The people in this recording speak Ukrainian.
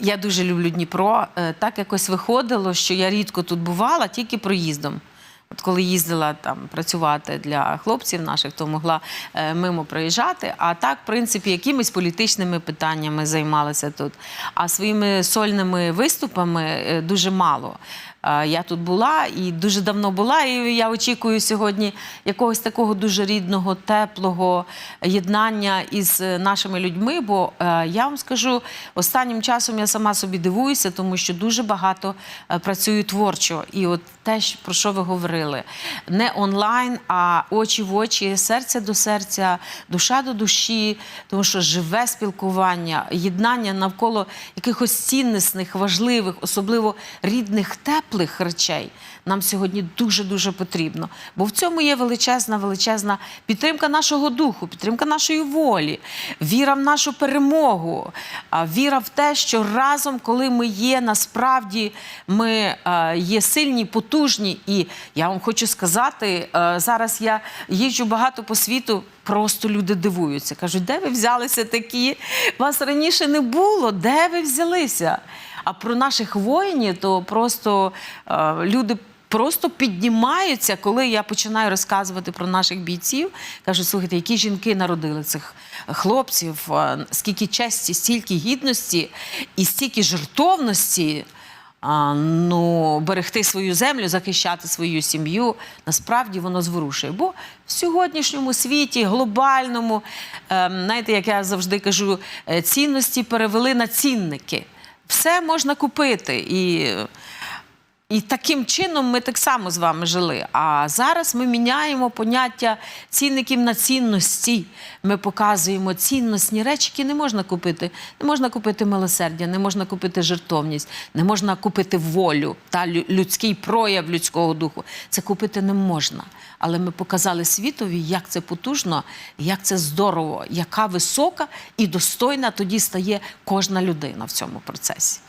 Я дуже люблю Дніпро. Е, Так якось виходило, що я рідко тут бувала, тільки проїздом. От коли їздила там працювати для хлопців наших, то могла е, мимо проїжджати. А так, в принципі, якимись політичними питаннями займалася тут. А своїми сольними виступами е, дуже мало. Е, Я тут була і дуже давно була, і я очікую сьогодні якогось такого дуже рідного, теплого єднання із е, нашими людьми. Бо е, я вам скажу, останнім часом я сама собі дивуюся, тому що дуже багато працюю творчо. І от те, про що ви говорили, не онлайн, а очі в очі, серце до серця, душа до душі, тому що живе спілкування, єднання навколо якихось ціннісних, важливих, особливо рідних, теплих речей. Нам сьогодні дуже дуже потрібно. Бо в цьому є величезна, величезна підтримка нашого духу, підтримка нашої волі, віра в нашу перемогу, віра в те, що разом, коли ми є, насправді ми е, є сильні, потужні. І я вам хочу сказати, е, зараз я їжджу багато по світу. Просто люди дивуються, кажуть, де ви взялися такі? Вас раніше не було, де ви взялися? А про наших воїнів, то просто е, люди просто піднімаються, коли я починаю розказувати про наших бійців. Кажуть, слухайте, які жінки народили цих хлопців, е, скільки честі, стільки гідності і стільки жертовності. Ну, берегти свою землю, захищати свою сім'ю, насправді воно зворушує. Бо в сьогоднішньому світі, глобальному, ем, знаєте, як я завжди кажу, е, цінності перевели на цінники. Все можна купити. І і таким чином ми так само з вами жили. А зараз ми міняємо поняття цінників на цінності. Ми показуємо цінностні речі, які не можна купити. Не можна купити милосердя, не можна купити жертовність, не можна купити волю та людський прояв людського духу. Це купити не можна. Але ми показали світові, як це потужно, як це здорово, яка висока і достойна тоді стає кожна людина в цьому процесі.